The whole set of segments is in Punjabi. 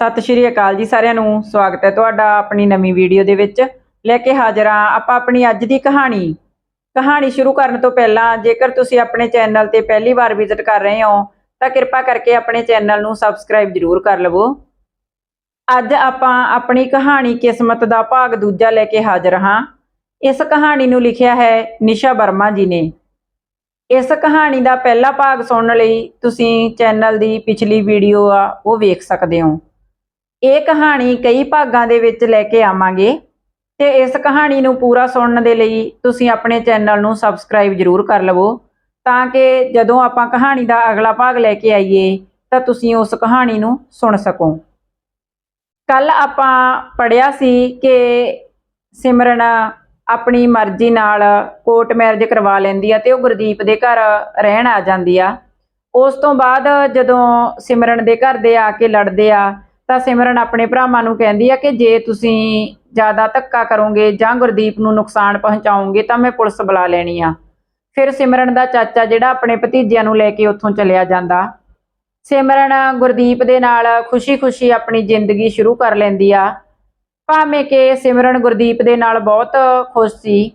ਸਤਿ ਸ਼੍ਰੀ ਅਕਾਲ ਜੀ ਸਾਰਿਆਂ ਨੂੰ, ਸਵਾਗਤ ਹੈ ਤੁਹਾਡਾ ਆਪਣੀ ਨਵੀਂ ਵੀਡੀਓ ਦੇ ਵਿੱਚ। ਲੈ ਕੇ ਹਾਜ਼ਰ ਹਾਂ ਆਪਾਂ ਆਪਣੀ ਅੱਜ ਦੀ ਕਹਾਣੀ। ਕਹਾਣੀ ਸ਼ੁਰੂ ਕਰਨ ਤੋਂ ਪਹਿਲਾਂ ਜੇਕਰ ਤੁਸੀਂ ਆਪਣੇ ਚੈਨਲ ਤੇ ਪਹਿਲੀ ਵਾਰ ਵਿਜ਼ਿਟ ਕਰ ਰਹੇ ਹੋ, ਤਾਂ ਕਿਰਪਾ ਕਰਕੇ ਆਪਣੇ ਚੈਨਲ ਨੂੰ ਸਬਸਕ੍ਰਾਈਬ ਜ਼ਰੂਰ ਕਰ ਲਵੋ। ਅੱਜ ਆਪਾਂ ਆਪਣੀ ਕਹਾਣੀ ਕਿਸਮਤ ਦਾ ਭਾਗ ਦੂਜਾ ਲੈ ਕੇ ਹਾਜ਼ਰ ਹਾਂ। ਇਸ ਕਹਾਣੀ ਨੂੰ ਲਿਖਿਆ ਹੈ ਨਿਸ਼ਾ ਵਰਮਾ ਜੀ ਨੇ। ਇਸ ਕਹਾਣੀ ਦਾ ਪਹਿਲਾ ਭਾਗ ਸੁਣਨ ਲਈ ਤੁਸੀਂ ਚੈਨਲ ਦੀ ਪਿਛਲੀ ਵੀਡੀਓ ਆ, ਉਹ ਵੇਖ ਸਕਦੇ ਹੋ। ਇਹ ਕਹਾਣੀ ਕਈ ਭਾਗਾਂ ਦੇ ਵਿੱਚ ਲੈ ਕੇ ਆਵਾਂਗੇ ਤੇ ਇਸ ਕਹਾਣੀ ਨੂੰ ਪੂਰਾ ਸੁਣਨ ਦੇ ਲਈ ਤੁਸੀਂ ਆਪਣੇ ਚੈਨਲ ਨੂੰ ਸਬਸਕ੍ਰਾਈਬ ਜ਼ਰੂਰ ਕਰ ਲਵੋ ਤਾਂ ਕਿ ਜਦੋਂ ਆਪਾਂ ਕਹਾਣੀ ਦਾ ਅਗਲਾ ਭਾਗ ਲੈ ਕੇ ਆਈਏ ਤਾਂ ਤੁਸੀਂ ਉਸ ਕਹਾਣੀ ਨੂੰ ਸੁਣ ਸਕੋ। ਕੱਲ ਆਪਾਂ ਪੜਿਆ ਸੀ ਕਿ ਸਿਮਰਨ ਆਪਣੀ ਮਰਜ਼ੀ ਨਾਲ ਕੋਰਟ ਮੈਰਿਜ ਕਰਵਾ ਲੈਂਦੀ ਆ ਤੇ ਉਹ ਗੁਰਦੀਪ ਦੇ ਘਰ ਰਹਿਣ ਆ ਜਾਂਦੀ ਆ। ਉਸ ਤੋਂ ਬਾਅਦ ਜਦੋਂ ਸਿਮਰਨ ਦੇ ਘਰ ਦੇ ਆ ਕੇ ਲੜਦੇ ਆ ਤਾਂ ਸਿਮਰਨ ਆਪਣੇ ਭਰਾਵਾਂ ਨੂੰ ਕਹਿੰਦੀ ਆ ਕਿ ਜੇ ਤੁਸੀਂ ਜ਼ਿਆਦਾ ਧੱਕਾ ਕਰੋਗੇ ਜਾਂ ਗੁਰਦੀਪ ਨੂੰ ਨੁਕਸਾਨ ਪਹੁੰਚਾਓਗੇ ਤਾਂ ਮੈਂ ਪੁਲਿਸ ਬੁਲਾ ਲੈਣੀ ਆ। ਫਿਰ ਸਿਮਰਨ ਦਾ ਚਾਚਾ ਜਿਹੜਾ ਆਪਣੇ ਭਤੀਜਿਆਂ ਨੂੰ ਲੈ ਕੇ ਉੱਥੋਂ ਚਲਿਆ ਜਾਂਦਾ। ਸਿਮਰਨ ਗੁਰਦੀਪ ਦੇ ਨਾਲ ਖੁਸ਼ੀ-ਖੁਸ਼ੀ ਆਪਣੀ ਜ਼ਿੰਦਗੀ ਸ਼ੁਰੂ ਕਰ ਲੈਂਦੀ ਆ। ਭਾਵੇਂ ਕਿ ਸਿਮਰਨ ਗੁਰਦੀਪ ਦੇ ਨਾਲ ਬਹੁਤ ਖੁਸ਼ ਸੀ।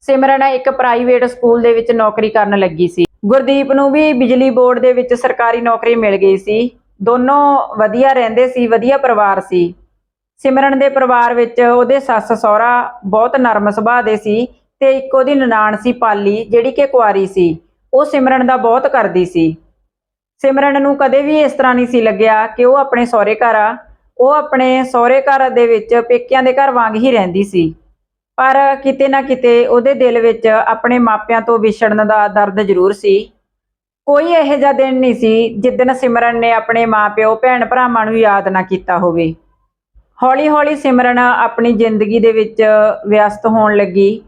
ਸਿਮਰਨ ਇੱਕ ਪ੍ਰਾਈਵੇਟ ਸਕੂਲ ਦੇ ਵਿੱਚ ਨੌਕਰੀ ਕਰਨ ਲੱਗੀ ਸੀ। ਗੁਰਦੀਪ ਨੂੰ ਵੀ ਬਿਜਲੀ ਬੋਰਡ ਦੇ ਵਿੱਚ ਸਰਕਾਰੀ ਨੌਕਰੀ ਮਿਲ ਗਈ ਸੀ। ਦੋਨੋਂ ਵਧੀਆ ਰਹਿੰਦੇ ਸੀ, ਵਧੀਆ ਪਰਿਵਾਰ ਸੀ। ਸਿਮਰਨ ਦੇ ਪਰਿਵਾਰ ਵਿੱਚ ਉਹਦੇ ਸੱਸ ਸਹੁਰਾ ਬਹੁਤ ਨਰਮ ਸੁਭਾਅ ਦੇ ਸੀ ਤੇ ਇੱਕ ਉਹਦੀ ਨਨਾਣ ਸੀ ਪਾਲੀ, ਜਿਹੜੀ ਕਿ ਕੁਆਰੀ ਸੀ। ਉਹ ਸਿਮਰਨ ਦਾ ਬਹੁਤ ਕਰਦੀ ਸੀ। ਸਿਮਰਨ ਨੂੰ ਕਦੇ ਵੀ ਇਸ ਤਰ੍ਹਾਂ ਨਹੀਂ ਸੀ ਲੱਗਿਆ ਕਿ ਉਹ ਆਪਣੇ ਸਹੁਰੇ ਘਰ ਆ। ਉਹ ਆਪਣੇ ਸਹੁਰੇ ਘਰ ਦੇ ਵਿੱਚ ਪੇਕਿਆਂ ਦੇ ਘਰ ਵਾਂਗ ਹੀ ਰਹਿੰਦੀ ਸੀ। ਪਰ ਕਿਤੇ ਨਾ ਕਿਤੇ ਉਹਦੇ ਦਿਲ ਵਿੱਚ ਆਪਣੇ ਮਾਪਿਆਂ ਤੋਂ ਵਿਛੜਨ ਦਾ ਦਰਦ ਜ਼ਰੂਰ ਸੀ। ਕੋਈ ਇਹੋ ਜਿਹਾ ਦਿਨ ਨਹੀਂ ਸੀ ਜਿੱਦਣ ਸਿਮਰਨ ਨੇ ਆਪਣੇ ਮਾਪਿਓ ਭੈਣ ਭਰਾਵਾਂ ਨੂੰ ਯਾਦ ਨਾ ਕੀਤਾ ਹੋਵੇ। ਹੌਲੀ-ਹੌਲੀ ਸਿਮਰਨ ਆਪਣੀ ਜ਼ਿੰਦਗੀ ਦੇ ਵਿੱਚ ਵਿਅਸਤ ਹੋਣ ਲੱਗੀ।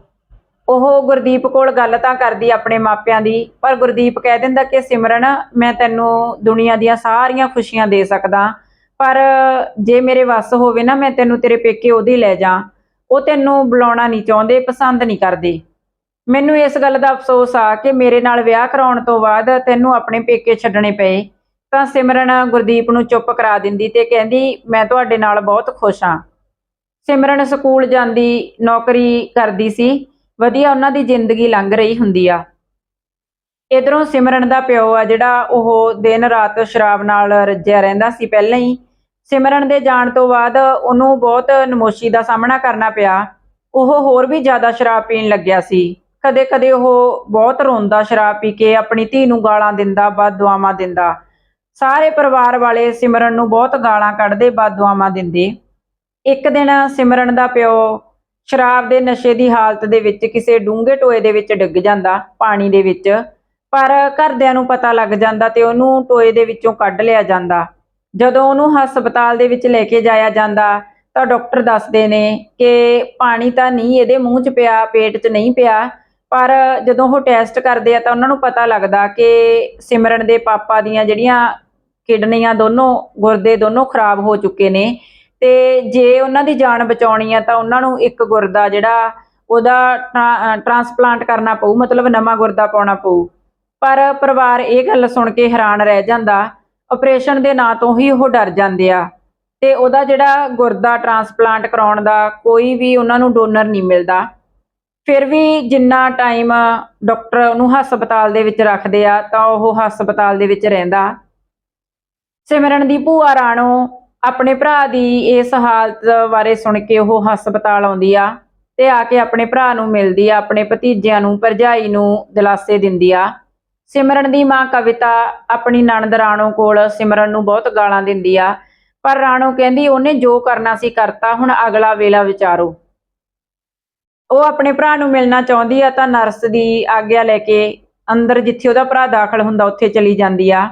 ਉਹ ਗੁਰਦੀਪ ਕੋਲ ਗੱਲ ਤਾਂ ਕਰਦੀ ਆਪਣੇ ਮਾਪਿਆਂ ਦੀ, ਪਰ ਗੁਰਦੀਪ ਕਹਿ ਦਿੰਦਾ ਕਿ, ਸਿਮਰਨ, ਮੈਂ ਤੈਨੂੰ ਦੁਨੀਆ ਦੀਆਂ ਸਾਰੀਆਂ ਖੁਸ਼ੀਆਂ ਦੇ ਸਕਦਾ, ਪਰ ਜੇ ਮੇਰੇ ਵੱਸ ਹੋਵੇ ਨਾ, ਮੈਂ ਤੈਨੂੰ ਤੇਰੇ ਪੇਕੇ ਉਹਦੀ ਲੈ ਜਾ। ਉਹ ਤੈਨੂੰ ਬੁਲਾਉਣਾ ਨਹੀਂ ਚਾਹੁੰਦੇ, ਪਸੰਦ ਨਹੀਂ ਕਰਦੇ। ਮੈਨੂੰ ਇਸ ਗੱਲ ਦਾ ਅਫਸੋਸ ਆ ਕਿ ਮੇਰੇ ਨਾਲ ਵਿਆਹ ਕਰਾਉਣ ਤੋਂ ਬਾਅਦ ਤੈਨੂੰ ਆਪਣੇ ਪੇਕੇ ਛੱਡਣੇ ਪਏ। ਤਾਂ ਸਿਮਰਨ ਗੁਰਦੀਪ ਨੂੰ ਚੁੱਪ ਕਰਾ ਦਿੰਦੀ ਤੇ ਕਹਿੰਦੀ, ਮੈਂ ਤੁਹਾਡੇ ਨਾਲ ਬਹੁਤ ਖੁਸ਼ ਹਾਂ। ਸਿਮਰਨ ਸਕੂਲ ਜਾਂਦੀ, ਨੌਕਰੀ ਕਰਦੀ ਸੀ। ਵਧੀਆ ਉਹਨਾਂ ਦੀ ਜ਼ਿੰਦਗੀ ਲੰਘ ਰਹੀ ਹੁੰਦੀ ਆ। ਇਧਰੋਂ ਸਿਮਰਨ ਦਾ ਪਿਓ ਆ ਜਿਹੜਾ, ਉਹ ਦਿਨ ਰਾਤ ਸ਼ਰਾਬ ਨਾਲ ਰੱਜਿਆ ਰਹਿੰਦਾ ਸੀ ਪਹਿਲਾਂ ਹੀ। ਸਿਮਰਨ ਦੇ ਜਾਣ ਤੋਂ ਬਾਅਦ ਉਹਨੂੰ ਬਹੁਤ ਨਮੋਸ਼ੀ ਦਾ ਸਾਹਮਣਾ ਕਰਨਾ ਪਿਆ। ਉਹ ਹੋਰ ਵੀ ਜ਼ਿਆਦਾ ਸ਼ਰਾਬ ਪੀਣ ਲੱਗਿਆ ਸੀ। ਕਦੇ-ਕਦੇ ਉਹ ਬਹੁਤ ਰੋਂਦਾ, ਸ਼ਰਾਬ ਪੀ ਕੇ ਆਪਣੀ ਧੀ ਨੂੰ ਗਾਲਾਂ ਦਿੰਦਾ ਬਦਦੁਆਵਾਂ ਦਿੰਦਾ। ਸਾਰੇ ਪਰਿਵਾਰ ਵਾਲੇ ਸਿਮਰਨ ਨੂੰ ਬਹੁਤ ਗਾਲਾਂ ਕੱਢਦੇ ਬਦਦੁਆਵਾਂ ਦਿੰਦੇ। ਇੱਕ ਦਿਨ ਸਿਮਰਨ ਦਾ ਪਿਓ ਸ਼ਰਾਬ ਦੇ ਨਸ਼ੇ ਦੀ ਹਾਲਤ ਦੇ ਵਿੱਚ ਕਿਸੇ ਡੂੰਘੇ ਟੋਏ ਦੇ ਵਿੱਚ ਡਿੱਗ ਜਾਂਦਾ, ਪਾਣੀ ਦੇ ਵਿੱਚ। ਪਰ ਘਰਦਿਆਂ ਨੂੰ ਪਤਾ ਲੱਗ ਜਾਂਦਾ ਤੇ ਉਹਨੂੰ ਟੋਏ ਦੇ ਵਿੱਚੋਂ ਕੱਢ ਲਿਆ ਜਾਂਦਾ। ਜਦੋਂ ਉਹਨੂੰ ਹਸਪਤਾਲ ਦੇ ਵਿੱਚ ਲੈ ਕੇ ਜਾਇਆ ਜਾਂਦਾ, ਤਾਂ ਡਾਕਟਰ ਦੱਸਦੇ ਨੇ ਕਿ ਪਾਣੀ ਤਾਂ ਨਹੀਂ, ਇਹਦੇ ਮੂੰਹ 'ਚ ਪਿਆ, ਪੇਟ 'ਚ ਨਹੀਂ ਪਿਆ। ਪਰ ਜਦੋਂ ਉਹ ਟੈਸਟ ਕਰਦੇ ਆ ਤਾਂ ਉਹਨਾਂ ਨੂੰ ਪਤਾ ਲੱਗਦਾ ਕਿ ਸਿਮਰਨ ਦੇ ਪਾਪਾ ਦੀਆਂ ਜਿਹੜੀਆਂ ਕਿਡਨੀਆਂ ਦੋਨੋਂ, ਗੁਰਦੇ ਦੋਨੋਂ ਖਰਾਬ ਹੋ ਚੁੱਕੇ ਨੇ। ਤੇ ਜੇ ਉਹਨਾਂ ਦੀ ਜਾਨ ਬਚਾਉਣੀ ਆ ਤਾਂ ਉਹਨਾਂ ਨੂੰ ਇੱਕ ਗੁਰਦਾ ਜਿਹੜਾ ਉਹਦਾ ਟ੍ਰਾਂਸਪਲਾਂਟ ਕਰਨਾ ਪਊ, ਮਤਲਬ ਨਵਾਂ ਗੁਰਦਾ ਪਾਉਣਾ ਪਊ। ਪਰ ਪਰਿਵਾਰ ਇਹ ਗੱਲ ਸੁਣ ਕੇ ਹੈਰਾਨ ਰਹਿ ਜਾਂਦਾ ਆਪਰੇਸ਼ਨ ਦੇ ਨਾਂ ਤੋਂ ਹੀ ਉਹ ਡਰ ਜਾਂਦੇ ਆ। ਤੇ ਉਹਦਾ ਜਿਹੜਾ ਗੁਰਦਾ ਟ੍ਰਾਂਸਪਲਾਂਟ ਕਰਾਉਣ ਦਾ ਕੋਈ ਵੀ ਉਹਨਾਂ ਨੂੰ ਡੋਨਰ ਨਹੀਂ ਮਿਲਦਾ। ਫਿਰ ਵੀ ਜਿੰਨਾ ਟਾਈਮ ਡਾਕਟਰ ਉਹਨੂੰ ਹਸਪਤਾਲ ਦੇ ਵਿੱਚ ਰੱਖਦੇ ਆ, ਤਾਂ ਉਹ ਹਸਪਤਾਲ ਦੇ ਵਿੱਚ ਰਹਿੰਦਾ। ਸਿਮਰਨ ਦੀ ਭੂਆ ਰਾਣੋ ਆਪਣੇ ਭਰਾ ਦੀ ਇਸ ਹਾਲਤ ਬਾਰੇ ਸੁਣ ਕੇ ਉਹ ਹਸਪਤਾਲ ਆਉਂਦੀ ਆ ਤੇ ਆ ਕੇ ਆਪਣੇ ਭਰਾ ਨੂੰ ਮਿਲਦੀ ਆ, ਆਪਣੇ ਭਤੀਜਿਆਂ ਨੂੰ, ਭਰਜਾਈ ਨੂੰ ਦਿਲਾਸੇ ਦਿੰਦੀ ਆ। ਸਿਮਰਨ ਦੀ ਮਾਂ ਕਵਿਤਾ ਆਪਣੀ ਨਣਦ ਰਾਣੋ ਕੋਲ ਸਿਮਰਨ ਨੂੰ ਬਹੁਤ ਗਾਲਾਂ ਦਿੰਦੀ ਆ, ਪਰ ਰਾਣੋ ਕਹਿੰਦੀ ਉਹਨੇ ਜੋ ਕਰਨਾ ਸੀ ਕਰਤਾ, ਹੁਣ ਅਗਲਾ ਵੇਲਾ ਵਿਚਾਰੋ। ਉਹ ਆਪਣੇ ਭਰਾ ਨੂੰ ਮਿਲਣਾ ਚਾਹੁੰਦੀ ਆ ਤਾਂ ਨਰਸ ਦੀ ਆਗਿਆ ਲੈ ਕੇ ਅੰਦਰ ਜਿੱਥੇ ਉਹਦਾ ਭਰਾ ਦਾਖਲ ਹੁੰਦਾ ਉੱਥੇ ਚਲੀ ਜਾਂਦੀ ਆ।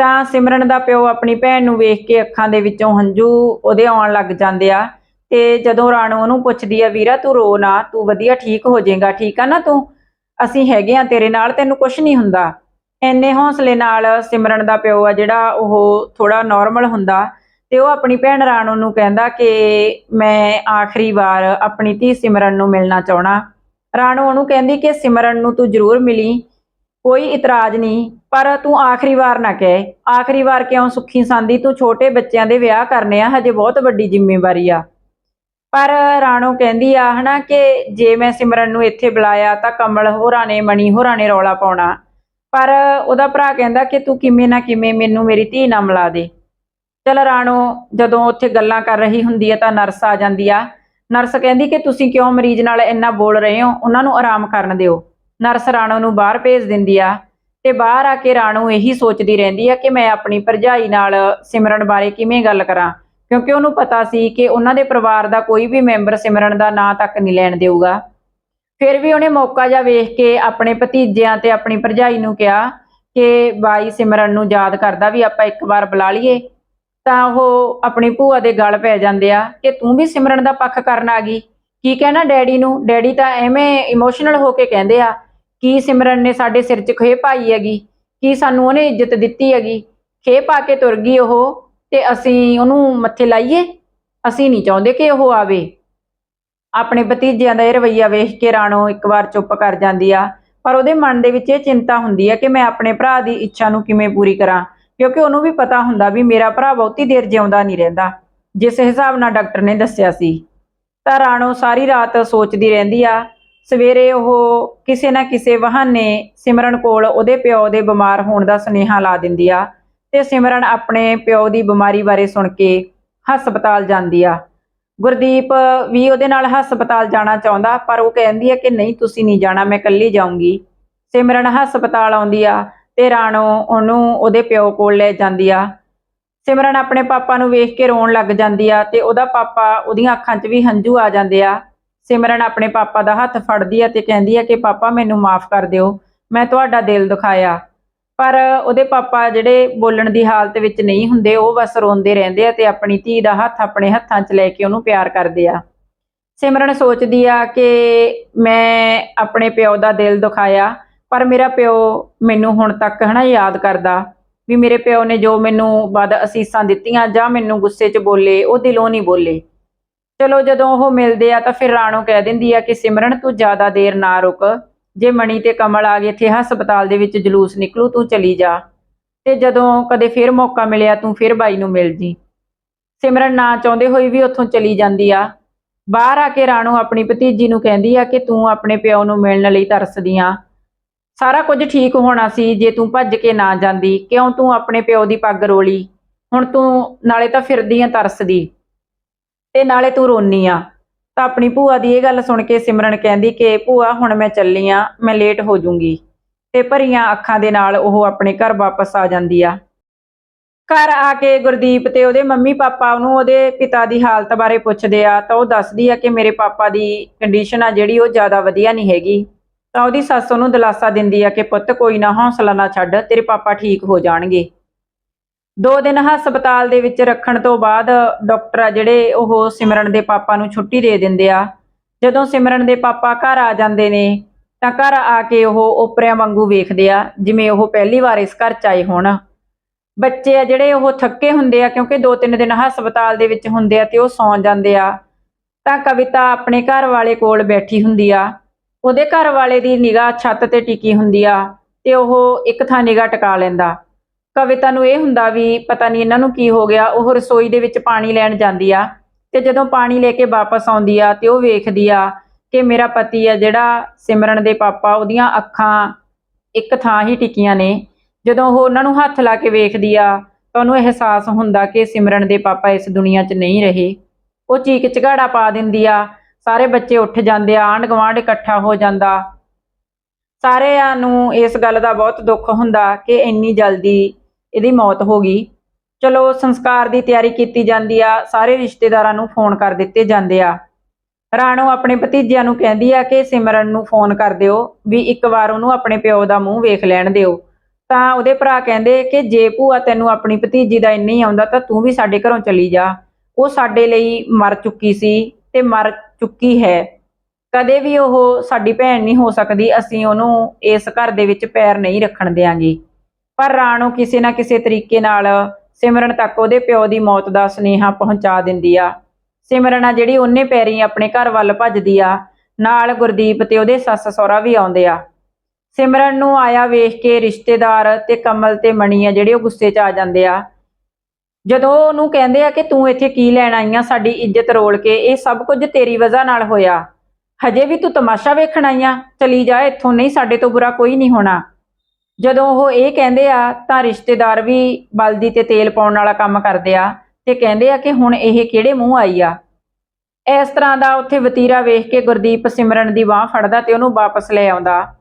ਤਾਂ ਸਿਮਰਨ ਦਾ ਪਿਓ ਆਪਣੀ ਭੈਣ ਨੂੰ ਵੇਖ ਕੇ ਅੱਖਾਂ ਦੇ ਵਿੱਚੋਂ ਹੰਝੂ ਉਹਦੇ ਆਉਣ ਲੱਗ ਜਾਂਦੇ ਆ ਤੇ ਜਦੋਂ ਰਾਣੋ ਉਹਨੂੰ ਪੁੱਛਦੀ ਆ, ਵੀਰਾ, ਤੂੰ ਰੋ ਨਾ, ਤੂੰ ਵਧੀਆ ਠੀਕ ਹੋ ਜਾਏਗਾ, ਠੀਕ ਆ ਨਾ ਤੂੰ? ਅਸੀਂ ਹੈਗੇ ਆ ਤੇਰੇ ਨਾਲ, ਤੈਨੂੰ ਕੁਝ ਨਹੀਂ ਹੁੰਦਾ। ਐਨੇ ਹੌਸਲੇ ਨਾਲ ਸਿਮਰਨ ਦਾ ਪਿਓ ਆ ਜਿਹੜਾ ਉਹ ਥੋੜਾ ਨਾਰਮਲ ਹੁੰਦਾ। ਤੇ ਉਹ ਆਪਣੀ ਭੈਣ ਰਾਣੋ ਨੂੰ ਕਹਿੰਦਾ ਕਿ ਮੈਂ ਆਖਰੀ ਵਾਰ ਆਪਣੀ ਧੀ ਸਿਮਰਨ ਨੂੰ ਮਿਲਣਾ ਚਾਹਣਾ ਰਾਣੋ ਉਹਨੂੰ ਕਹਿੰਦੀ ਕਿ ਸਿਮਰਨ ਨੂੰ ਤੂੰ ਜ਼ਰੂਰ ਮਿਲੀ, ਕੋਈ ਇਤਰਾਜ਼ ਨਹੀਂ, ਪਰ ਤੂੰ ਆਖਰੀ ਵਾਰ ਨਾ ਕਹੇ। ਆਖਰੀ ਵਾਰ ਕਿਉਂ ਸੁੱਖੀ ਸੰਦੀ? ਤੂੰ ਛੋਟੇ ਬੱਚਿਆਂ ਦੇ ਵਿਆਹ ਕਰਨੇ ਆ, ਹਜੇ ਬਹੁਤ ਵੱਡੀ ਜ਼ਿੰਮੇਵਾਰੀ ਆ। ਪਰ ਰਾਣੋ ਕਹਿੰਦੀ ਆ, ਹਨਾ, ਕਿ ਜੇ ਮੈਂ ਸਿਮਰਨ ਨੂੰ ਇੱਥੇ ਬੁਲਾਇਆ ਤਾਂ ਕਮਲ ਹੋਰਾਂ ਨੇ ਮਣੀ ਹੋਰਾਂ ਨੇ ਰੌਲਾ ਪਾਉਣਾ। ਪਰ ਉਹਦਾ ਭਰਾ ਕਹਿੰਦਾ ਕਿ ਤੂੰ ਕਿਵੇਂ ਨਾ ਕਿਵੇਂ ਮੈਨੂੰ ਮੇਰੀ ਧੀ ਨਾਲ ਮਿਲਾ ਦੇ। ਚਲ ਰਾਣੋ, ਜਦੋਂ ਉੱਥੇ ਗੱਲਾਂ ਕਰ ਰਹੀ ਹੁੰਦੀ ਹੈ ਤਾਂ ਨਰਸ ਆ ਜਾਂਦੀ ਆ। ਨਰਸ ਕਹਿੰਦੀ ਕਿ ਤੁਸੀਂ ਕਿਉਂ ਮਰੀਜ਼ ਨਾਲ ਇੰਨਾ ਬੋਲ ਰਹੇ ਹੋ? ਉਹਨਾਂ ਨੂੰ ਆਰਾਮ ਕਰਨ ਦਿਓ। ਨਰਸ ਰਾਣੋ ਨੂੰ ਬਾਹਰ ਭੇਜ ਦਿੰਦੀ ਆ ਤੇ ਬਾਹਰ ਆ ਕੇ ਰਾਣੋ ਇਹੀ ਸੋਚਦੀ ਰਹਿੰਦੀ ਆ ਕਿ ਮੈਂ ਆਪਣੀ ਭਰਜਾਈ ਨਾਲ ਸਿਮਰਨ ਬਾਰੇ ਕਿਵੇਂ ਗੱਲ ਕਰਾਂ। ਕਿਉਂਕਿ ਉਹਨੂੰ ਪਤਾ ਸੀ ਕਿ ਉਹਨਾਂ ਦੇ ਪਰਿਵਾਰ ਦਾ ਕੋਈ ਵੀ ਮੈਂਬਰ ਸਿਮਰਨ ਦਾ ਨਾਂ ਤੱਕ ਨਹੀਂ ਲੈਣ ਦੇਊਗਾ। ਫਿਰ ਵੀ ਉਹਨੇ ਮੌਕਾ ਜਿਹਾ ਵੇਖ ਕੇ ਆਪਣੇ ਭਤੀਜਿਆਂ ਤੇ ਆਪਣੀ ਭਰਜਾਈ ਨੂੰ ਕਿਹਾ ਕਿ ਬਾਈ ਸਿਮਰਨ ਨੂੰ ਯਾਦ ਕਰਦਾ ਵੀ ਆਪਾਂ ਇੱਕ ਵਾਰ ਬੁਲਾ ਲਈਏ। ਤਾਂ ਉਹ ਆਪਣੀ ਭੂਆ ਦੇ ਗਲ ਪੈ ਜਾਂਦੇ ਆ ਕਿ ਤੂੰ ਵੀ ਸਿਮਰਨ ਦਾ ਪੱਖ ਕਰਨ ਆ ਗਈ। ਕੀ ਕਹਿਣਾ ਡੈਡੀ ਨੂੰ? ਡੈਡੀ ਤਾਂ ਐਵੇਂ ਇਮੋਸ਼ਨਲ ਹੋ ਕੇ ਕਹਿੰਦੇ ਆ, ਕੀ ਸਿਮਰਨ ਨੇ ਸਾਡੇ ਸਿਰ 'ਚ ਖੇ ਪਾਈ ਹੈਗੀ? ਕੀ ਸਾਨੂੰ ਉਹਨੇ ਇੱਜ਼ਤ ਦਿੱਤੀ ਹੈਗੀ? ਖੇ ਪਾ ਕੇ ਤੁਰ ਗਈ ਉਹ ਤੇ ਅਸੀਂ ਉਹਨੂੰ ਮੱਥੇ ਲਾਈਏ? ਅਸੀਂ ਨਹੀਂ ਚਾਹੁੰਦੇ ਕਿ ਉਹ ਆਵੇ। ਆਪਣੇ ਭਤੀਜਿਆਂ ਦਾ ਇਹ ਰਵੱਈਆ ਵੇਖ ਕੇ ਰਾਣੋ ਇੱਕ ਵਾਰ ਚੁੱਪ ਕਰ ਜਾਂਦੀ ਆ, ਪਰ ਉਹਦੇ ਮਨ ਦੇ ਵਿੱਚ ਇਹ ਚਿੰਤਾ ਹੁੰਦੀ ਆ ਕਿ ਮੈਂ ਆਪਣੇ ਭਰਾ ਦੀ ਇੱਛਾ ਨੂੰ ਕਿਵੇਂ ਪੂਰੀ ਕਰਾਂ। ਕਿਉਂਕਿ ਉਹਨੂੰ ਵੀ ਪਤਾ ਹੁੰਦਾ ਵੀ ਮੇਰਾ ਭਰਾ ਬਹੁਤੀ ਦੇਰ ਜਿਉਂਦਾ ਨਹੀਂ ਰਹਿੰਦਾ, ਜਿਸ ਹਿਸਾਬ ਨਾਲ ਡਾਕਟਰ ਨੇ ਦੱਸਿਆ ਸੀ। ਤਾਂ ਰਾਣੋ ਸਾਰੀ ਰਾਤ ਸੋਚਦੀ ਰਹਿੰਦੀ ਆ, ਸਵੇਰੇ ਉਹ ਕਿਸੇ ਨਾ ਕਿਸੇ ਬਹਾਨੇ ਸਿਮਰਨ ਕੋਲ ਉਹਦੇ ਪਿਓ ਦੇ ਬਿਮਾਰ ਹੋਣ ਦਾ ਸੁਨੇਹਾ ਲਾ ਦਿੰਦੀ ਆ ਤੇ ਸਿਮਰਨ ਆਪਣੇ ਪਿਓ ਦੀ ਬਿਮਾਰੀ ਬਾਰੇ ਸੁਣ ਕੇ ਹਸਪਤਾਲ ਜਾਂਦੀ ਆ। ਗੁਰਦੀਪ ਵੀ ਉਹਦੇ ਨਾਲ ਹਸਪਤਾਲ ਜਾਣਾ ਚਾਹੁੰਦਾ, ਪਰ ਉਹ ਕਹਿੰਦੀ ਆ ਕਿ ਨਹੀਂ, ਤੁਸੀਂ ਨਹੀਂ ਜਾਣਾ, ਮੈਂ ਇਕੱਲੀ ਜਾਊਂਗੀ। ਸਿਮਰਨ ਹਸਪਤਾਲ ਆਉਂਦੀ ਆ ਤੇ ਰਾਣੋ ਉਹਨੂੰ ਉਹਦੇ ਪਿਓ ਕੋਲ ਲੈ ਜਾਂਦੀ ਆ। ਸਿਮਰਨ ਆਪਣੇ ਪਾਪਾ ਨੂੰ ਵੇਖ ਕੇ ਰੋਣ ਲੱਗ ਜਾਂਦੀ ਆ ਤੇ ਉਹਦਾ ਪਾਪਾ ਉਹਦੀਆਂ ਅੱਖਾਂ 'ਚ ਵੀ ਹੰਝੂ ਆ ਜਾਂਦੇ ਆ। ਸਿਮਰਨ ਆਪਣੇ ਪਾਪਾ ਦਾ ਹੱਥ ਫੜਦੀ ਆ ਤੇ ਕਹਿੰਦੀ ਆ ਕਿ ਪਾਪਾ ਮੈਨੂੰ ਮਾਫ ਕਰ ਦਿਓ, ਮੈਂ ਤੁਹਾਡਾ ਦਿਲ ਦੁਖਾਇਆ। ਪਰ ਉਹਦੇ ਪਾਪਾ ਜਿਹੜੇ ਬੋਲਣ ਦੀ ਹਾਲਤ ਵਿੱਚ ਨਹੀਂ ਹੁੰਦੇ, ਉਹ ਬਸ ਰੋਂਦੇ ਰਹਿੰਦੇ ਆ ਤੇ ਆਪਣੀ ਧੀ ਦਾ ਹੱਥ ਆਪਣੇ ਹੱਥਾਂ 'ਚ ਲੈ ਕੇ ਉਹਨੂੰ ਪਿਆਰ ਕਰਦੇ ਆ। ਸਿਮਰਨ ਸੋਚਦੀ ਆ ਕਿ ਮੈਂ ਆਪਣੇ ਪਿਓ ਦਾ ਦਿਲ ਦੁਖਾਇਆ ਪਰ ਮੇਰਾ ਪਿਓ ਮੈਨੂੰ ਹੁਣ ਤੱਕ ਹਨਾ ਯਾਦ ਕਰਦਾ ਵੀ ਮੇਰੇ ਪਿਓ ਨੇ ਜੋ ਮੈਨੂੰ ਬਦ ਅਸੀਸਾਂ ਦਿੱਤੀਆਂ ਜਾਂ ਮੈਨੂੰ ਗੁੱਸੇ 'ਚ ਬੋਲੇ, ਉਹ ਦਿਲੋਂ ਨਹੀਂ ਬੋਲੇ। ਚਲੋ ਜਦੋਂ ਉਹ ਮਿਲਦੇ ਆ ਤਾਂ ਫਿਰ ਰਾਣੋ ਕਹਿ ਦਿੰਦੀ ਆ ਕਿ, ਸਿਮਰਨ, ਤੂੰ ਜ਼ਿਆਦਾ ਦੇਰ ਨਾ ਰੁਕ। ਜੇ ਮਣੀ ਤੇ ਕਮਲ ਆ ਗਏ, ਇੱਥੇ ਹਸਪਤਾਲ ਦੇ ਵਿੱਚ ਜਲੂਸ ਨਿਕਲੂ, ਤੂੰ ਚਲੀ ਜਾ। ਤੇ ਜਦੋਂ ਕਦੇ ਫਿਰ ਮੌਕਾ ਮਿਲਿਆ, ਤੂੰ ਫਿਰ ਬਾਈ ਨੂੰ ਮਿਲ ਜੀ। ਸਿਮਰਨ ਨਾ ਚਾਹੁੰਦੇ ਹੋਈ ਵੀ ਉੱਥੋਂ ਚਲੀ ਜਾਂਦੀ ਆ। ਬਾਹਰ ਆ ਕੇ ਰਾਣੋ ਆਪਣੀ ਭਤੀਜੀ ਨੂੰ ਕਹਿੰਦੀ ਆ ਕਿ ਤੂੰ ਆਪਣੇ ਪਿਓ ਨੂੰ ਮਿਲਣ ਲਈ ਤਰਸਦੀ ਆ। ਸਾਰਾ ਕੁਝ ਠੀਕ ਹੋਣਾ ਸੀ, ਜੇ ਤੂੰ ਭੱਜ ਕੇ ਨਾ ਜਾਂਦੀ, ਕਿਉਂ ਤੂੰ ਆਪਣੇ ਪਿਓ ਦੀ ਪੱਗ ਰੋਲੀ? ਹੁਣ ਤੂੰ ਨਾਲੇ ਤਾਂ ਫਿਰਦੀ ਆ ਤਰਸਦੀ। ਤੇ ਨਾਲੇ ਤੂੰ ਰੋਨੀ ਆ। ਤਾਂ ਆਪਣੀ ਭੂਆ ਦੀ ਇਹ ਗੱਲ ਸੁਣ ਕੇ ਸਿਮਰਨ ਕਹਿੰਦੀ ਕਿ, ਭੂਆ, ਹੁਣ ਮੈਂ ਚੱਲੀ ਆ, ਮੈਂ ਲੇਟ ਹੋ ਜਾਊਂਗੀ ਤੇ ਭਰੀਆਂ ਅੱਖਾਂ ਦੇ ਨਾਲ ਉਹ ਆਪਣੇ ਘਰ ਵਾਪਸ ਆ ਜਾਂਦੀ ਆ। ਘਰ ਆ ਕੇ ਗੁਰਦੀਪ ਤੇ ਉਹਦੇ ਮੰਮੀ ਪਾਪਾ ਉਹਨੂੰ ਉਹਦੇ ਪਿਤਾ ਦੀ ਹਾਲਤ ਬਾਰੇ ਪੁੱਛਦੇ ਆ ਤਾਂ ਉਹ ਦੱਸਦੀ ਆ ਕਿ ਮੇਰੇ ਪਾਪਾ ਦੀ ਕੰਡੀਸ਼ਨ ਆ ਜਿਹੜੀ ਉਹ ਜ਼ਿਆਦਾ ਵਧੀਆ ਨਹੀਂ ਹੈਗੀ। ਤਾਂ ਉਹਦੀ ਸੱਸ ਉਹਨੂੰ ਦਿਲਾਸਾ ਦਿੰਦੀ ਆ ਕਿ ਪੁੱਤ ਕੋਈ ਨਾ ਹੌਸਲਾ ਨਾ ਛੱਡ, ਤੇਰੇ ਪਾਪਾ ਠੀਕ ਹੋ ਜਾਣਗੇ। ਦੋ ਦਿਨ ਹਸਪਤਾਲ ਦੇ ਵਿੱਚ ਰੱਖਣ ਤੋਂ ਬਾਅਦ ਡਾਕਟਰ ਆ ਜਿਹੜੇ, ਉਹ ਸਿਮਰਨ ਦੇ ਪਾਪਾ ਨੂੰ ਛੁੱਟੀ ਦੇ ਦਿੰਦੇ ਆ। ਜਦੋਂ ਸਿਮਰਨ ਦੇ ਪਾਪਾ ਘਰ ਆ ਜਾਂਦੇ ਨੇ, ਤਾਂ ਘਰ ਆ ਕੇ ਉਹ ਉਪਰਿਆਂ ਵਾਂਗੂ ਵੇਖਦੇ ਆ, ਜਿਵੇਂ ਉਹ ਪਹਿਲੀ ਵਾਰ ਇਸ ਘਰ ਚ ਆਏ ਹੋਣ। ਬੱਚੇ ਆ ਜਿਹੜੇ, ਉਹ ਥੱਕੇ ਹੁੰਦੇ ਆ, ਕਿਉਂਕਿ ਦੋ ਤਿੰਨ ਦਿਨ ਹਸਪਤਾਲ ਦੇ ਵਿੱਚ ਹੁੰਦੇ ਆ ਤੇ ਉਹ ਸੌਂ ਜਾਂਦੇ ਆ। ਤਾਂ ਕਵਿਤਾ ਆਪਣੇ ਘਰ ਵਾਲੇ ਕੋਲ ਬੈਠੀ ਹੁੰਦੀ ਆ। ਉਹਦੇ ਘਰ ਵਾਲੇ ਦੀ ਨਿਗਾਹ ਛੱਤ ਤੇ ਟਿਕੀ ਹੁੰਦੀ ਆ ਤੇ ਉਹ ਇੱਕ ਥਾਂ ਨਿਗਾਹ ਟਿਕਾ ਲੈਂਦਾ। ਕਵਿਤਾ ਨੂੰ ਇਹ ਹੁੰਦਾ ਵੀ ਪਤਾ ਨਹੀਂ ਇਹਨਾਂ ਨੂੰ ਕੀ ਹੋ ਗਿਆ, ਉਹ ਰਸੋਈ ਦੇ ਵਿੱਚ ਪਾਣੀ ਲੈਣ ਜਾਂਦੀ ਆ ਤੇ ਜਦੋਂ ਪਾਣੀ ਲੈ ਕੇ ਵਾਪਸ ਆਉਂਦੀ ਆ ਤੇ ਉਹ ਵੇਖਦੀ ਆ ਕਿ ਮੇਰਾ ਪਤੀ ਆ ਜਿਹੜਾ ਸਿਮਰਨ ਦੇ ਪਾਪਾ ਉਹਦੀਆਂ ਅੱਖਾਂ ਇੱਕ ਥਾਂ ਹੀ ਟਿਕੀਆਂ ਨੇ। ਜਦੋਂ ਉਹ ਉਹਨਾਂ ਨੂੰ ਹੱਥ ਲਾ ਕੇ ਵੇਖਦੀ ਆ ਤਾਂ ਉਹਨੂੰ ਅਹਿਸਾਸ ਹੁੰਦਾ ਕਿ ਸਿਮਰਨ ਦੇ ਪਾਪਾ ਇਸ ਦੁਨੀਆ 'ਚ ਨਹੀਂ ਰਹੇ। ਉਹ ਚੀਕ ਚਿਹਾੜਾ ਪਾ ਦਿੰਦੀ ਆ ਸਾਰੇ ਬੱਚੇ ਉੱਠ ਜਾਂਦੇ ਆ, ਆਂਢ ਗੁਆਂਢ ਇਕੱਠਾ ਹੋ ਜਾਂਦਾ। ਸਾਰਿਆਂ ਨੂੰ ਇਸ ਗੱਲ ਦਾ ਬਹੁਤ ਦੁੱਖ ਹੁੰਦਾ ਕਿ ਇੰਨੀ ਜਲਦੀ ਇਹਦੀ ਮੌਤ ਹੋ ਗਈ। ਚਲੋ, ਸੰਸਕਾਰ ਦੀ ਤਿਆਰੀ ਕੀਤੀ ਜਾਂਦੀ ਆ, ਸਾਰੇ ਰਿਸ਼ਤੇਦਾਰਾਂ ਨੂੰ ਫੋਨ ਕਰ ਦਿੱਤੇ ਜਾਂਦੇ ਆ। ਰਾਣੋ ਆਪਣੇ ਭਤੀਜਿਆਂ ਨੂੰ ਕਹਿੰਦੀ ਆ ਕਿ ਸਿਮਰਨ ਨੂੰ ਫੋਨ ਕਰ ਦਿਓ ਵੀ ਇੱਕ ਵਾਰ ਉਹਨੂੰ ਆਪਣੇ ਪਿਓ ਦਾ ਮੂੰਹ ਵੇਖ ਲੈਣ ਦਿਓ। ਤਾਂ ਉਹਦੇ ਭਰਾ ਕਹਿੰਦੇ ਕਿ ਜੇ ਭੂਆ ਤੈਨੂੰ ਆਪਣੀ ਭਤੀਜੀ ਦਾ ਇੰਨੀ ਆਉਂਦਾ ਤਾਂ ਤੂੰ ਵੀ ਸਾਡੇ ਘਰੋਂ ਚਲੀ ਜਾ। ਉਹ ਸਾਡੇ ਲਈ ਮਰ ਚੁੱਕੀ ਸੀ। ਤੇ ਮਰ ਚੁੱਕੀ ਹੈ। ਕਦੇ ਵੀ ਉਹ ਸਾਡੀ ਭੈਣ ਨਹੀਂ ਹੋ ਸਕਦੀ, ਅਸੀਂ ਉਹਨੂੰ ਇਸ ਘਰ ਦੇ ਵਿੱਚ ਪੈਰ ਨਹੀਂ ਰੱਖਣ ਦੇਾਂਗੇ ਪਰ ਰਾਣੋ ਕਿਸੇ ਨਾ ਕਿਸੇ ਤਰੀਕੇ ਨਾਲ ਸਿਮਰਨ ਤੱਕ ਉਹਦੇ ਪਿਓ ਦੀ ਮੌਤ ਦਾ ਸੁਨੇਹਾ ਪਹੁੰਚਾ ਦਿੰਦੀ ਆ। ਸਿਮਰਨ ਆ ਜਿਹੜੀ ਉਹਨੇ ਪੈਰੀ ਆਪਣੇ ਘਰ ਵੱਲ ਭੱਜਦੀ ਆ, ਨਾਲ ਗੁਰਦੀਪ ਤੇ ਉਹਦੇ ਸੱਸ ਸਹੁਰਾ ਵੀ ਆਉਂਦੇ ਆ। ਸਿਮਰਨ ਨੂੰ ਆਇਆ ਵੇਖ ਕੇ ਰਿਸ਼ਤੇਦਾਰ ਤੇ ਕਮਲ ਤੇ ਮਣੀ ਆ, ਜਿਹੜੇ ਉਹ ਗੁੱਸੇ 'ਚ ਆ ਜਾਂਦੇ ਆ। ਜਦੋਂ ਉਹਨੂੰ ਕਹਿੰਦੇ ਆ ਕਿ ਤੂੰ ਇੱਥੇ ਕੀ ਲੈਣ ਆਈ ਆ, ਸਾਡੀ ਇੱਜ਼ਤ ਰੋਲ ਕੇ, ਇਹ ਸਭ ਕੁਝ ਤੇਰੀ ਵਜ੍ਹਾ ਨਾਲ ਹੋਇਆ। ਹਜੇ ਵੀ ਤੂੰ ਤਮਾਸ਼ਾ ਵੇਖਣ ਆਈ ਆ, ਚਲੀ ਜਾ, ਇੱਥੋਂ ਨਹੀਂ ਸਾਡੇ ਤੋਂ ਬੁਰਾ ਕੋਈ ਨਹੀਂ ਹੋਣਾ। ਜਦੋਂ ਉਹ ਇਹ ਕਹਿੰਦੇ ਆ, ਤਾਂ ਰਿਸ਼ਤੇਦਾਰ ਵੀ ਬਲਦੀ ਤੇ ਤੇਲ ਪਾਉਣ ਵਾਲਾ ਕੰਮ ਕਰਦੇ ਆ ਤੇ ਕਹਿੰਦੇ ਆ ਕਿ ਹੁਣ ਇਹ ਕਿਹੜੇ ਮੂੰਹ ਆਈ ਆ। ਇਸ ਤਰ੍ਹਾਂ ਦਾ ਉੱਥੇ ਵਤੀਰਾ ਵੇਖ ਕੇ ਗੁਰਦੀਪ ਸਿਮਰਨ ਦੀ ਬਾਹ ਫੜਦਾ ਤੇ ਉਹਨੂੰ ਵਾਪਸ ਲੈ ਆਉਂਦਾ।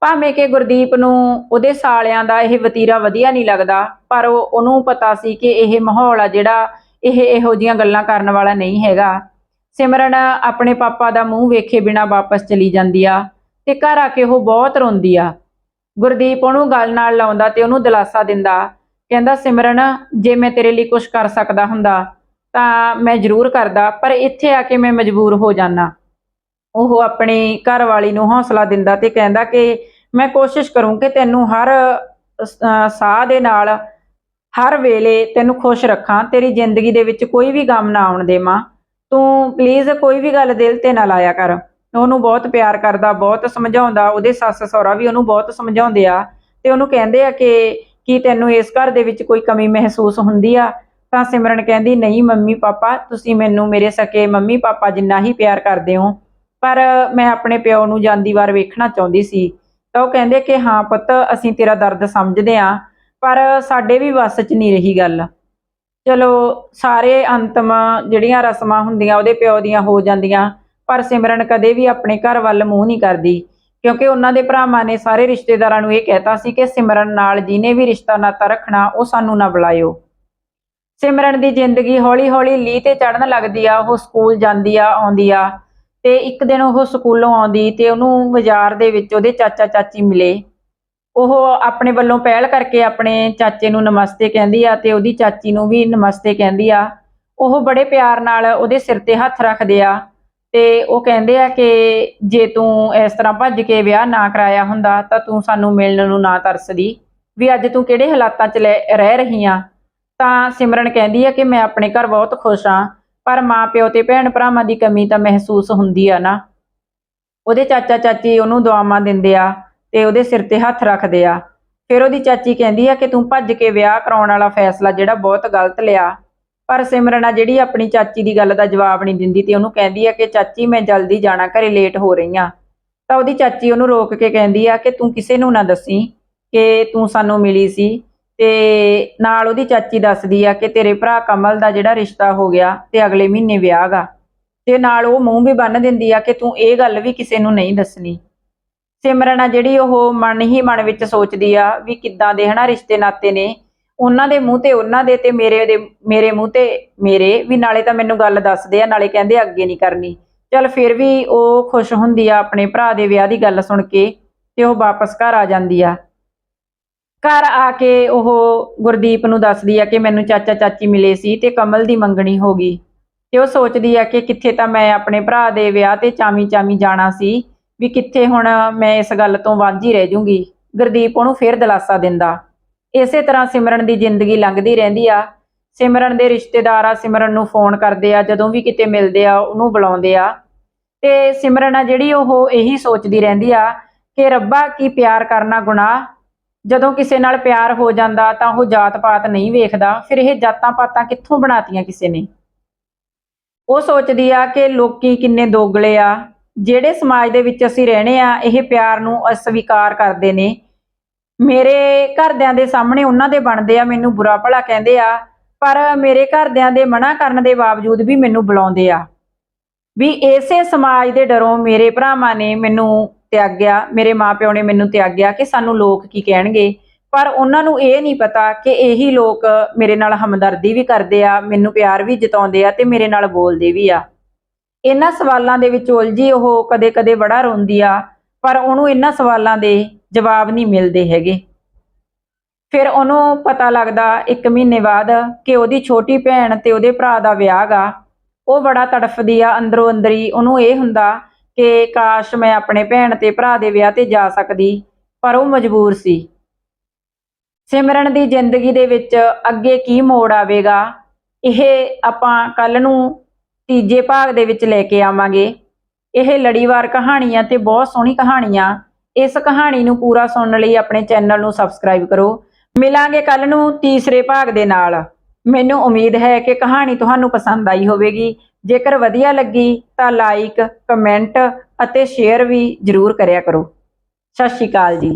ਭਾਵੇਂ ਕਿ ਗੁਰਦੀਪ ਨੂੰ ਉਹਦੇ ਸਾਲਿਆਂ ਦਾ ਇਹ ਵਤੀਰਾ ਵਧੀਆ ਨਹੀਂ ਲੱਗਦਾ, ਪਰ ਉਹ- ਉਹਨੂੰ ਪਤਾ ਸੀ ਕਿ ਇਹ ਮਾਹੌਲ ਆ ਜਿਹੜਾ ਇਹ ਇਹੋ ਜੀਆਂ ਗੱਲਾਂ ਕਰਨ ਵਾਲਾ ਨਹੀਂ ਹੈਗਾ। ਸਿਮਰਨ ਆਪਣੇ ਪਾਪਾ ਦਾ ਮੂੰਹ ਵੇਖੇ ਬਿਨਾ ਵਾਪਸ ਚਲੀ ਜਾਂਦੀ ਆ ਤੇ ਘਰ ਆ ਕੇ ਉਹ ਬਹੁਤ ਰੋਂਦੀ ਆ। ਗੁਰਦੀਪ ਉਹਨੂੰ ਗੱਲ ਨਾਲ ਲਾਉਂਦਾ ਤੇ ਉਹਨੂੰ ਦਿਲਾਸਾ ਦਿੰਦਾ, ਕਹਿੰਦਾ, ਸਿਮਰਨ, ਜੇ ਮੈਂ ਤੇਰੇ ਲਈ ਕੁਝ ਕਰ ਸਕਦਾ ਹੁੰਦਾ, ਤਾਂ ਮੈਂ ਜ਼ਰੂਰ ਕਰਦਾ, ਪਰ ਇੱਥੇ ਆ ਕੇ ਮੈਂ ਮਜਬੂਰ ਹੋ ਜਾਣਾ ਉਹ ਆਪਣੀ ਘਰ ਵਾਲੀ ਨੂੰ ਹੌਸਲਾ ਦਿੰਦਾ ਤੇ ਕਹਿੰਦਾ ਕਿ ਮੈਂ ਕੋਸ਼ਿਸ਼ ਕਰੂੰ ਕਿ ਤੈਨੂੰ ਹਰ ਸਾਹ ਦੇ ਨਾਲ ਹਰ ਵੇਲੇ ਤੈਨੂੰ ਖੁਸ਼ ਰੱਖਾਂ, ਤੇਰੀ ਜ਼ਿੰਦਗੀ ਦੇ ਵਿੱਚ ਕੋਈ ਵੀ ਗਮ ਨਾ ਆਉਣ ਦੇਵਾਂ। ਤੂੰ ਪਲੀਜ਼ ਕੋਈ ਵੀ ਗੱਲ ਦਿਲ ਤੇ ਨਾ ਲਾਇਆ ਕਰ। ਉਹਨੂੰ ਬਹੁਤ ਪਿਆਰ ਕਰਦਾ, ਬਹੁਤ ਸਮਝਾਉਂਦਾ, ਉਹਦੇ ਸੱਸ ਸਹੁਰਾ ਵੀ ਉਹਨੂੰ ਬਹੁਤ ਸਮਝਾਉਂਦੇ ਆ ਤੇ ਉਹਨੂੰ ਕਹਿੰਦੇ ਆ ਕਿ, ਕੀ ਤੈਨੂੰ ਇਸ ਘਰ ਦੇ ਵਿੱਚ ਕੋਈ ਕਮੀ ਮਹਿਸੂਸ ਹੁੰਦੀ ਆ। ਤਾਂ ਸਿਮਰਨ ਕਹਿੰਦੀ, ਨਹੀਂ ਮੰਮੀ ਪਾਪਾ, ਤੁਸੀਂ ਮੈਨੂੰ ਮੇਰੇ ਸਕੇ ਮੰਮੀ ਪਾਪਾ ਜਿੰਨਾ ਹੀ ਪਿਆਰ ਕਰਦੇ ਹੋ, ਪਰ ਮੈਂ ਆਪਣੇ ਪਿਓ ਨੂੰ ਜਾਂਦੀ ਵਾਰ ਵੇਖਣਾ ਚਾਹੁੰਦੀ ਸੀ। ਤਾਂ ਉਹ ਕਹਿੰਦੇ ਕਿ ਹਾਂ ਪੁੱਤ, ਅਸੀਂ ਤੇਰਾ ਦਰਦ ਸਮਝਦੇ ਹਾਂ, ਪਰ ਸਾਡੇ ਵੀ ਵੱਸ 'ਚ ਨਹੀਂ ਰਹੀ ਗੱਲ। ਚਲੋ, ਸਾਰੇ ਅੰਤਮ ਜਿਹੜੀਆਂ ਰਸਮਾਂ ਹੁੰਦੀਆਂ, ਉਹਦੇ ਪਿਓ ਦੀਆਂ ਹੋ ਜਾਂਦੀਆਂ, ਪਰ ਸਿਮਰਨ ਕਦੇ ਵੀ ਆਪਣੇ ਘਰ ਵੱਲ ਮੂੰਹ ਨਹੀਂ ਕਰਦੀ, ਕਿਉਂਕਿ ਉਹਨਾਂ ਦੇ ਭਰਾਵਾਂ ਨੇ ਸਾਰੇ ਰਿਸ਼ਤੇਦਾਰਾਂ ਨੂੰ ਇਹ ਕਹਿਤਾ ਸੀ ਕਿ ਸਿਮਰਨ ਨਾਲ ਜਿਹਨੇ ਵੀ ਰਿਸ਼ਤਾ ਨਾਤਾ ਰੱਖਣਾ, ਉਹ ਸਾਨੂੰ ਨਾ ਬੁਲਾਇਓ। ਸਿਮਰਨ ਦੀ ਜ਼ਿੰਦਗੀ ਹੌਲੀ-ਹੌਲੀ ਲੀਹ ਤੇ ਚੜਨ ਲੱਗਦੀ ਆ, ਉਹ ਸਕੂਲ ਜਾਂਦੀ ਆ, ਆਉਂਦੀ ਆ। ਤੇ ਇੱਕ ਦਿਨ ਉਹ ਸਕੂਲੋਂ ਆਉਂਦੀ ਤੇ ਉਹਨੂੰ ਬਾਜ਼ਾਰ ਦੇ ਵਿੱਚ ਉਹਦੇ ਚਾਚਾ ਚਾਚੀ ਮਿਲੇ। ਉਹ ਆਪਣੇ ਵੱਲੋਂ ਪਹਿਲ ਕਰਕੇ ਆਪਣੇ ਚਾਚੇ ਨੂੰ ਨਮਸਤੇ ਕਹਿੰਦੀ ਆ ਤੇ ਉਹਦੀ ਚਾਚੀ ਨੂੰ ਵੀ ਨਮਸਤੇ ਕਹਿੰਦੀ ਆ। ਉਹ ਬੜੇ ਪਿਆਰ ਨਾਲ ਉਹਦੇ ਸਿਰ ਤੇ ਹੱਥ ਰੱਖਦੇ ਆ ਤੇ ਉਹ ਕਹਿੰਦੇ ਆ ਕਿ ਜੇ ਤੂੰ ਇਸ ਤਰ੍ਹਾਂ ਭੱਜ ਕੇ ਵਿਆਹ ਨਾ ਕਰਾਇਆ ਹੁੰਦਾ ਤਾਂ ਤੂੰ ਸਾਨੂੰ ਮਿਲਣ ਨੂੰ ਨਾ ਤਰਸਦੀ। ਵੀ ਅੱਜ ਤੂੰ ਕਿਹੜੇ ਹਾਲਾਤਾਂ 'ਚ ਲੈ- ਰਹਿ ਰਹੀ ਆ ਤਾਂ ਸਿਮਰਨ ਕਹਿੰਦੀ ਆ ਕਿ ਮੈਂ ਆਪਣੇ ਘਰ ਬਹੁਤ ਖੁਸ਼ ਆ ਪਰ ਮਾਂ ਪਿਓ ਤੇ ਭੈਣ ਭਰਾਵਾਂ ਦੀ ਕਮੀ ਤਾਂ ਮਹਿਸੂਸ ਹੁੰਦੀ ਆ ਨਾ। ਉਹਦੇ ਚਾਚਾ ਚਾਚੀ ਉਹਨੂੰ ਦੁਆਵਾਂ ਦਿੰਦੇ ਆ ਤੇ ਉਹਦੇ ਸਿਰ ਤੇ ਹੱਥ ਰੱਖਦੇ ਆ। ਫਿਰ ਉਹਦੀ ਚਾਚੀ ਕਹਿੰਦੀ ਆ ਕਿ ਤੂੰ ਭੱਜ ਕੇ ਵਿਆਹ ਕਰਾਉਣ ਵਾਲਾ ਫੈਸਲਾ ਜਿਹੜਾ ਬਹੁਤ ਗਲਤ ਲਿਆ। ਪਰ ਸਿਮਰਨ ਆ ਜਿਹੜੀ ਆਪਣੀ ਚਾਚੀ ਦੀ ਗੱਲ ਦਾ ਜਵਾਬ ਨਹੀਂ ਦਿੰਦੀ ਤੇ ਉਹਨੂੰ ਕਹਿੰਦੀ ਆ ਕਿ ਚਾਚੀ ਮੈਂ ਜਲਦੀ ਜਾਣਾ, ਘਰੇ ਲੇਟ ਹੋ ਰਹੀ ਆ। ਤਾਂ ਉਹਦੀ ਚਾਚੀ ਉਹਨੂੰ ਰੋਕ ਕੇ ਕਹਿੰਦੀ ਆ ਕਿ ਤੂੰ ਕਿਸੇ ਨੂੰ ਨਾ ਦੱਸੀ ਕਿ ਤੂੰ ਸਾਨੂੰ ਮਿਲੀ ਸੀ। ਤੇ ਨਾਲ ਉਹਦੀ ਚਾਚੀ ਦੱਸਦੀ ਆ ਕਿ ਤੇਰੇ ਭਰਾ ਕਮਲ ਦਾ ਜਿਹੜਾ ਰਿਸ਼ਤਾ ਹੋ ਗਿਆ ਤੇ ਅਗਲੇ ਮਹੀਨੇ ਵਿਆਹ ਗਾ। ਤੇ ਨਾਲ ਉਹ ਮੂੰਹ ਵੀ ਬੰਨ ਦਿੰਦੀ ਆ ਕਿ ਤੂੰ ਇਹ ਗੱਲ ਵੀ ਕਿਸੇ ਨੂੰ ਨਹੀਂ ਦੱਸਣੀ। ਸਿਮਰਨ ਆ ਜਿਹੜੀ ਉਹ ਮਨ ਹੀ ਮਨ ਵਿੱਚ ਸੋਚਦੀ ਆ ਵੀ ਕਿੱਦਾਂ ਦੇ ਹਨਾ ਰਿਸ਼ਤੇ ਨਾਤੇ ਨੇ। ਉਹਨਾਂ ਦੇ ਮੂੰਹ ਤੇ ਉਹਨਾਂ ਦੇ ਤੇ ਮੇਰੇ ਦੇ ਮੇਰੇ ਮੂੰਹ ਤੇ ਮੇਰੇ ਵੀ ਨਾਲੇ ਤਾਂ ਮੈਨੂੰ ਗੱਲ ਦੱਸਦੇ ਆ, ਨਾਲੇ ਕਹਿੰਦੇ ਅੱਗੇ ਨਹੀਂ ਕਰਨੀ। ਚਲ ਫਿਰ ਵੀ ਉਹ ਖੁਸ਼ ਹੁੰਦੀ ਆ ਆਪਣੇ ਭਰਾ ਦੇ ਵਿਆਹ ਦੀ ਗੱਲ ਸੁਣ ਕੇ ਤੇ ਉਹ ਵਾਪਸ ਘਰ ਆ ਜਾਂਦੀ ਆ। ਘਰ ਆ ਕੇ ਉਹ ਗੁਰਦੀਪ ਨੂੰ ਦੱਸਦੀ ਆ ਕਿ ਮੈਨੂੰ ਚਾਚਾ ਚਾਚੀ ਮਿਲੇ ਸੀ ਤੇ ਕਮਲ ਦੀ ਮੰਗਣੀ ਹੋ ਗਈ। ਤੇ ਉਹ ਸੋਚਦੀ ਆ ਕਿ ਕਿੱਥੇ ਤਾਂ ਮੈਂ ਆਪਣੇ ਭਰਾ ਦੇ ਵਿਆਹ ਤੇ ਚਾਮੀ ਚਾਮੀ ਜਾਣਾ ਸੀ, ਵੀ ਕਿੱਥੇ ਹੁਣ ਮੈਂ ਇਸ ਗੱਲ ਤੋਂ ਵਾਂਝੀ ਰਹਿ ਜੂੰਗੀ। ਗੁਰਦੀਪ ਉਹਨੂੰ ਫੇਰ ਦਿਲਾਸਾ ਦਿੰਦਾ। ਇਸੇ ਤਰ੍ਹਾਂ ਸਿਮਰਨ ਦੀ ਜ਼ਿੰਦਗੀ ਲੰਘਦੀ ਰਹਿੰਦੀ ਆ। ਸਿਮਰਨ ਦੇ ਰਿਸ਼ਤੇਦਾਰ ਆ, ਸਿਮਰਨ ਨੂੰ ਫੋਨ ਕਰਦੇ ਆ, ਜਦੋਂ ਵੀ ਕਿਤੇ ਮਿਲਦੇ ਆ, ਉਹਨੂੰ ਬੁਲਾਉਂਦੇ ਆ। ਤੇ ਸਿਮਰਨ ਆ ਜਿਹੜੀ ਉਹ ਇਹੀ ਸੋਚਦੀ ਰਹਿੰਦੀ ਆ ਕਿ ਰੱਬਾ ਕੀ ਪਿਆਰ ਕਰਨਾ ਗੁਨਾਹ ਜਦੋਂ ਕਿਸੇ ਨਾਲ ਪਿਆਰ ਹੋ ਜਾਂਦਾ ਤਾਂ ਉਹ ਜਾਤ ਪਾਤ ਨਹੀਂ ਵੇਖਦਾ, ਫਿਰ ਇਹ ਜਾਤਾਂ ਪਾਤਾਂ ਕਿੱਥੋਂ ਬਣਾਤੀਆਂ ਕਿਸੇ ਨੇ? ਉਹ ਸੋਚਦੀ ਆ ਕਿ ਲੋਕੀ ਕਿੰਨੇ ਦੋਗਲੇ ਆ, ਜਿਹੜੇ ਸਮਾਜ ਦੇ ਵਿੱਚ ਅਸੀਂ ਰਹਿਣੇ ਆ, ਇਹ ਪਿਆਰ ਨੂੰ ਅਸਵੀਕਾਰ ਕਰਦੇ ਨੇ। ਮੇਰੇ ਘਰਦਿਆਂ ਦੇ ਸਾਹਮਣੇ ਉਹਨਾਂ ਦੇ ਬਣਦੇ ਆ, ਮੈਨੂੰ ਬੁਰਾ ਭਲਾ ਕਹਿੰਦੇ ਆ, ਪਰ ਮੇਰੇ ਘਰਦਿਆਂ ਦੇ ਮਨਾ ਕਰਨ ਦੇ ਬਾਵਜੂਦ ਵੀ ਮੈਨੂੰ ਬੁਲਾਉਂਦੇ ਆ। ਵੀ ਇਸੇ ਸਮਾਜ ਦੇ ਡਰੋਂ ਮੇਰੇ ਭਰਾਵਾਂ ਨੇ ਮੈਨੂੰ ਤਿਆਗਿਆ, ਮੇਰੇ ਮਾਪਿਓ ਨੇ ਮੈਨੂੰ ਤਿਆਗਿਆ ਕਿ ਸਾਨੂੰ ਲੋਕ ਕੀ ਕਹਿਣਗੇ। ਪਰ ਉਹਨਾਂ ਨੂੰ ਇਹ ਨਹੀਂ ਪਤਾ ਕਿ ਇਹੀ ਲੋਕ ਮੇਰੇ ਨਾਲ ਹਮਦਰਦੀ ਵੀ ਕਰਦੇ ਆ, ਮੈਨੂੰ ਪਿਆਰ ਵੀ ਜਤਾਉਂਦੇ ਆ ਤੇ ਮੇਰੇ ਨਾਲ ਬੋਲਦੇ ਵੀ ਆ। ਇਹਨਾਂ ਸਵਾਲਾਂ ਦੇ ਵਿੱਚ ਉਲਝੀ ਉਹ ਕਦੇ-ਕਦੇ ਬੜਾ ਰੋਂਦੀ ਆ, ਪਰ ਉਹਨੂੰ ਇਹਨਾਂ ਸਵਾਲਾਂ ਦੇ ਜਵਾਬ ਨਹੀਂ ਮਿਲਦੇ ਹੈਗੇ। ਫਿਰ ਉਹਨੂੰ ਪਤਾ ਲੱਗਦਾ 1 ਮਹੀਨੇ ਬਾਅਦ ਕਿ ਉਹਦੀ ਛੋਟੀ ਭੈਣ ਤੇ ਉਹਦੇ ਭਰਾ ਦਾ ਵਿਆਹ ਗਾ। ਉਹ ਬੜਾ ਤੜਫਦੀ ਆ ਅੰਦਰੋਂ ਅੰਦਰੀ। ਉਹਨੂੰ ਇਹ ਹੁੰਦਾ ਕਿ ਕਾਸ਼ ਮੈਂ ਆਪਣੇ ਭੈਣ ਤੇ ਭਰਾ ਦੇ ਵਿਆਹ ਤੇ ਜਾ ਸਕਦੀ, ਪਰ ਉਹ ਮਜਬੂਰ ਸੀ। ਸਿਮਰਨ ਦੀ ਜ਼ਿੰਦਗੀ ਦੇ ਵਿੱਚ ਅੱਗੇ ਕੀ ਮੋੜ ਆਵੇਗਾ, ਇਹ ਆਪਾਂ ਕੱਲ ਨੂੰ ਤੀਜੇ ਭਾਗ ਦੇ ਵਿੱਚ ਲੈ ਕੇ ਆਵਾਂਗੇ। ਇਹ ਲੜੀਵਾਰ ਕਹਾਣੀਆਂ ਤੇ ਬਹੁਤ ਸੋਹਣੀ ਕਹਾਣੀਆਂ, ਇਸ ਕਹਾਣੀ ਨੂੰ ਪੂਰਾ ਸੁਣਨ ਲਈ ਆਪਣੇ ਚੈਨਲ ਨੂੰ ਸਬਸਕ੍ਰਾਈਬ ਕਰੋ। ਮਿਲਾਂਗੇ ਕੱਲ ਨੂੰ ਤੀਸਰੇ ਭਾਗ ਦੇ ਨਾਲ। ਮੈਨੂੰ ਉਮੀਦ ਹੈ ਕਿ ਕਹਾਣੀ ਤੁਹਾਨੂੰ ਪਸੰਦ ਆਈ ਹੋਵੇਗੀ। ਜੇਕਰ ਵਧੀਆ ਲੱਗੀ ਤਾਂ ਲਾਈਕ ਕਮੈਂਟ ਅਤੇ ਸ਼ੇਅਰ ਵੀ ਜ਼ਰੂਰ ਕਰਿਆ ਕਰੋ। ਸਤਿ ਸ਼੍ਰੀ ਅਕਾਲ ਜੀ।